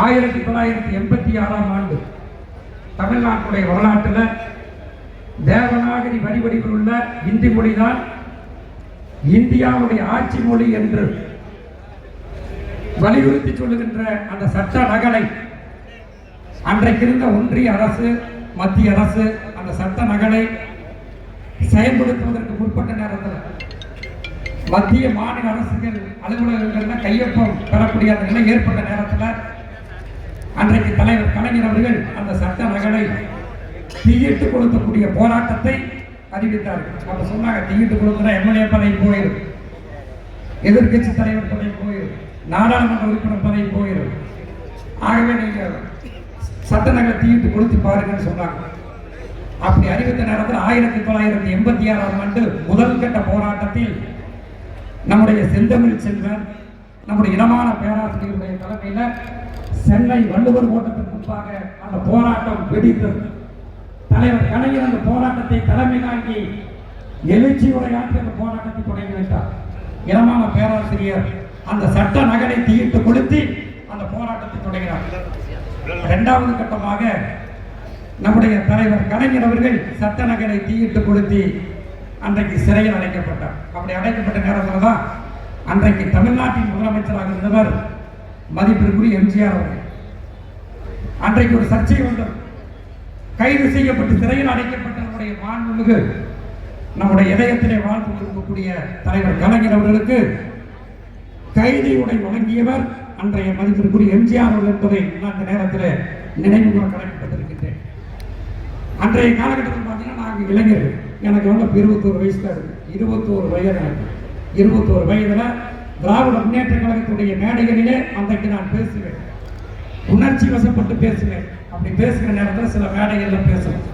ஆயிரத்தி தொள்ளாயிரத்தி எண்பத்தி ஆறாம் ஆண்டு தமிழ்நாட்டுடைய வரலாற்றில் தேவநாகரி வரிவடிவில் உள்ள இந்தி மொழிதான் இந்தியாவுடைய ஆட்சி மொழி என்று வலியுறுத்தி சொல்லுகின்ற அந்த சட்ட நகலை அன்றைக்கிருந்த ஒன்றிய அரசு மத்திய அரசு அந்த சட்ட நகலை செயல்படுத்துவதற்கு முற்பட்ட நேரத்தில் மத்திய மாநில அரசுகள் அலுவலகங்கள்ல கையொப்பம் பெறக்கூடிய அந்த நிலை ஏற்பட்ட நேரத்தில் அன்றைக்கு தலைவர் கலைஞர் அவர்கள் அந்த சட்ட நகலை தீயிட்டு கொளுத்தக்கூடிய போராட்டத்தை அறிவித்தார்கள் அப்ப சொன்னாங்க தீயிட்டு கொளுத்தினா எம்எல்ஏ பதவி போயிடும் எதிர்க்கட்சி தலைவர் பதவி போயிடும் நாடாளுமன்ற உறுப்பினர் பதவி போயிடும் ஆகவே நீங்க சட்ட நகலை தீயிட்டு கொளுத்தி பாருங்கன்னு சொன்னாங்க. அப்படி அறிவித்த நேரத்தில் ஆயிரத்தி தொள்ளாயிரத்தி எண்பத்தி ஆறாம் ஆண்டு முதல் கட்ட போராட்டத்தில் நம்முடைய செந்தமிழ் செல்வன் நம்முடைய இனமான பேராசிரியருடைய தலைமையில் சென்னை வள்ளுவர் கோட்டத்திற்கு முன்பாக அந்த போராட்டம் வெடித்தது. தலைவர் கலைஞர் அந்த போராட்டத்தை தலைமை தாங்கி எழுச்சி உரையாற்றி அந்த போராட்டத்தை தொடங்கி வைத்தார். இனமான பேராசிரியர் அந்த சட்ட நகரை தீயிட்டு கொளுத்தி அந்த போராட்டத்தை தொடங்கினார். இரண்டாவது கட்டமாக நம்முடைய தலைவர் கலைஞர் அவர்கள் சட்ட நகரை தீயிட்டு கொளுத்தி அன்றைக்கு சிறையில் அடைக்கப்பட்டார். அப்படி அடைக்கப்பட்ட நேரத்தில் தான் அன்றைக்கு தமிழ்நாட்டின் முதலமைச்சராக இருந்தவர் மதிப்பிற்குரிய எம்ஜிஆர் அவர்கள். அன்றைக்கு ஒரு சர்ச்சை வந்தது கைது செய்யப்பட்டு சிறையில் அடைக்கப்பட்ட நம்முடைய மாண்புமிகு நம்முடைய இதயத்திலே வாழ்ந்து கொண்டிருக்கக்கூடிய தலைவர் கலைஞர் அவர்களுக்கு கைதை உடை வழங்கியவர் அன்றைய மதிப்பிற்குரிய எம்ஜிஆர் அவர்கள் என்பதை நான் இந்த நேரத்தில் நினைவு கூற கடமைப்பட்டிருக்கின்றேன் அன்றைய காலகட்டத்தில் பார்த்தீங்கன்னா நாங்கள் இளைஞர்கள். எனக்கு வந்து இருபத்தோரு வயசு தான் இருக்கு. இருபத்தோரு வயது எனக்கு. இருபத்தோரு வயதுல திராவிட முன்னேற்ற கழகத்துடைய மேடைகளிலே அன்றைக்கு நான் பேசுவேன். உணர்ச்சி வசப்பட்டு பேசுவேன். அப்படி பேசுகிற நேரத்தில் சில மேடைகளில் பேசுவேன்.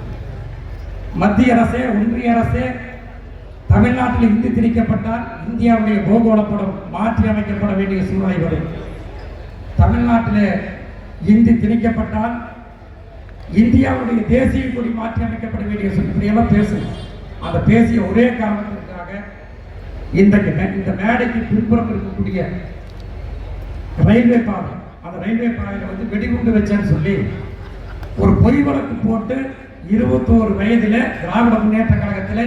மத்திய அரசே ஒன்றிய அரசே தமிழ்நாட்டில் இந்தி திணிக்கப்பட்டால் இந்தியாவுடைய பூகோளப்படம் மாற்றி அமைக்கப்பட வேண்டிய சூழ்நிலை வரும். தமிழ்நாட்டிலே இந்தி திணிக்கப்பட்டால் இந்தியாவுடைய தேசிய கொடி மாற்றி அமைக்கப்பட வேண்டிய சூழ்நிலையெல்லாம் பேசணும் அந்த பேசிய ஒரே காரணத்தில் இன்றைக்கு இந்த மேடைக்கு பின்புறம் இருக்கக்கூடிய ரயில்வே பாதை அந்த ரயில்வே பாதையில வந்து வெடிகுண்டு வச்சேன்னு சொல்லி ஒரு பொய் வழக்கு போட்டு இருபத்தோரு வயதில் திராவிட முன்னேற்ற கழகத்தில்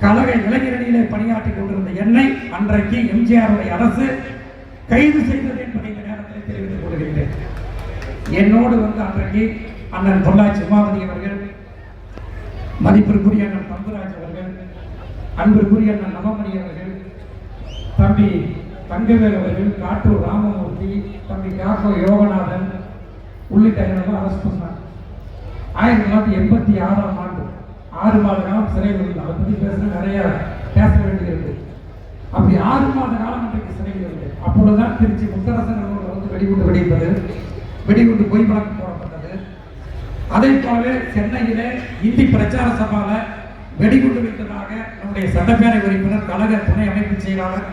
கழக இளைஞரணியிலே பணியாற்றி கொண்டிருந்த என்னை அன்றைக்கு எம்ஜிஆருடைய அரசு கைது செய்தது என்பதை இந்த நேரத்தில் தெரிவித்துக் கொள்கிறேன். என்னோடு வந்து அன்றைக்கு அண்ணன் பொள்ளாச்சி உமாபதி அவர்கள் மதிப்பிற்குரிய அன்பிற்குரிய அண்ணன் நவமணி அவர்கள் தம்பி தங்கவேல் அவர்கள் காட்டூர் ராமமூர்த்தி தம்பி காக்கோ யோகநாதன் உள்ளிட்ட அரசு பண்ணாங்க ஆயிரத்தி தொள்ளாயிரத்தி எண்பத்தி ஆறாம் ஆண்டு ஆறு மாத காலம் சிறையில் இருந்தார் அதை பற்றி பேச நிறைய பேச வேண்டியிருக்கு. அப்படி ஆறு மாத காலம் இன்றைக்கு சிறையில் இருக்கு அப்பொழுதுதான் திருச்சி முத்தரசன் அவர்கள் வந்து வெடிகுண்டு வெடிப்பது வெடிகுண்டு பொய் வழக்கு போடப்பட்டது. அதே போலவே சென்னையிலே இந்தி பிரச்சார சபால வெடிகுண்டு விட்டதாக நம்முடைய சட்டப்பேரவை உறுப்பினர் கழக துணை அமைப்பு செயலாளர்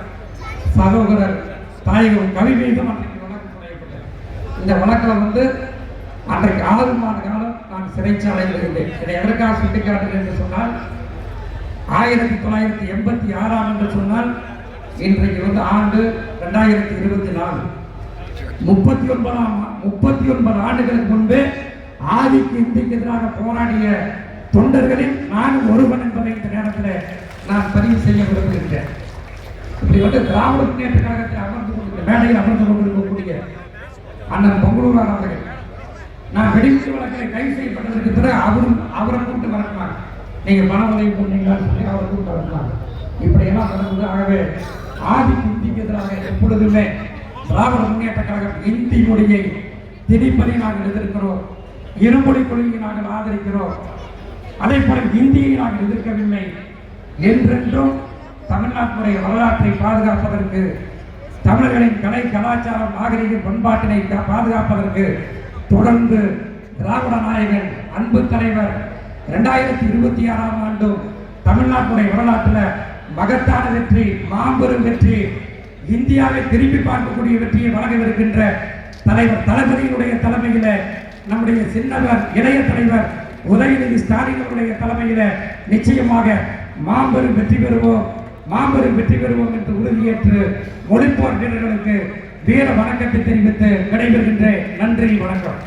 சகோதரர் தாயகம் கவி மீதும் அன்றைக்கு வழக்கு புனையப்பட்டது இந்த வழக்கில் வந்து அன்றைக்கு ஆறு மாத காலம் நான் சிறைச்சாலையில் இருந்தேன். இதை எதற்காக சுட்டிக்காட்டுகிறேன் என்று சொன்னால் ஆயிரத்தி தொள்ளாயிரத்தி எண்பத்தி ஆறாம் என்று சொன்னால் இன்றைக்கு வந்து ஆண்டு ரெண்டாயிரத்தி இருபத்தி நாலு. முப்பத்தி ஒன்பதாம் முப்பத்தி ஒன்பது ஆண்டுகளுக்கு முன்பே ஆதிக்கு இந்திக்கு எதிராக போராடிய தொண்டர்களில் நான் ஒருவன் என்பதை இந்த நேரத்தில் நான் பதிவு செய்ய விரும்புகின்றேன். இப்படி வந்து திராவிட முன்னேற்ற கழகத்தில் அமர்ந்து கொண்டிருக்க மேடையில் அமர்ந்து கொண்டிருக்கக்கூடிய அண்ணன் பொங்கலூரார் அவர்கள் நான் வெடிகுண்டு வழக்கில் கைது செய்யப்பட்டதற்கு பிறகு அவரும் அவரை கூட்டு வரணுமாங்க. நீங்கள் பண உதவி பண்ணீங்களான்னு சொல்லி அவரை கூட்டு வரணுமாங்க. இப்படியெல்லாம் நடந்தது ஆகவே ஆதி இந்திக்கு எதிராக எப்பொழுதுமே திராவிட முன்னேற்ற கழகம் இந்தி மொழியை திணிப்பதை நாங்கள் எதிர்க்கிறோம். இருமொழி கொள்கையை நாங்கள் ஆதரிக்கிறோம். அதே போல இந்தியை நாங்கள் எதிர்க்கவில்லை. என்றென்றும் தமிழ்நாட்டுடைய வரலாற்றை பாதுகாப்பதற்கு தமிழர்களின் கலை கலாச்சாரம் நாகரிக பண்பாட்டினை பாதுகாப்பதற்கு தொடர்ந்து திராவிட நாயகன் அன்பு தலைவர் இரண்டாயிரத்தி இருபத்தி ஆறாம் ஆண்டும் தமிழ்நாட்டுடைய வரலாற்றில் மகத்தான வெற்றி மாபெரும் வெற்றி இந்தியாவை திரும்பி பார்க்கக்கூடிய வெற்றியை வழங்கவிருக்கின்ற தலைவர் தளபதியினுடைய தலைமையில் நம்முடைய சின்னவர் இளைய தலைவர் உதயநிதி ஸ்டாலின் அவருடைய தலைமையில் நிச்சயமாக மாபெரும் வெற்றி பெறுவோம் மாபெரும் வெற்றி பெறுவோம் என்று உறுதியேற்று மொழிப்போர் வீரர்களுக்கு வீர வணக்கத்தை தெரிவித்து விடைபெறுகின்ற நன்றி வணக்கம்.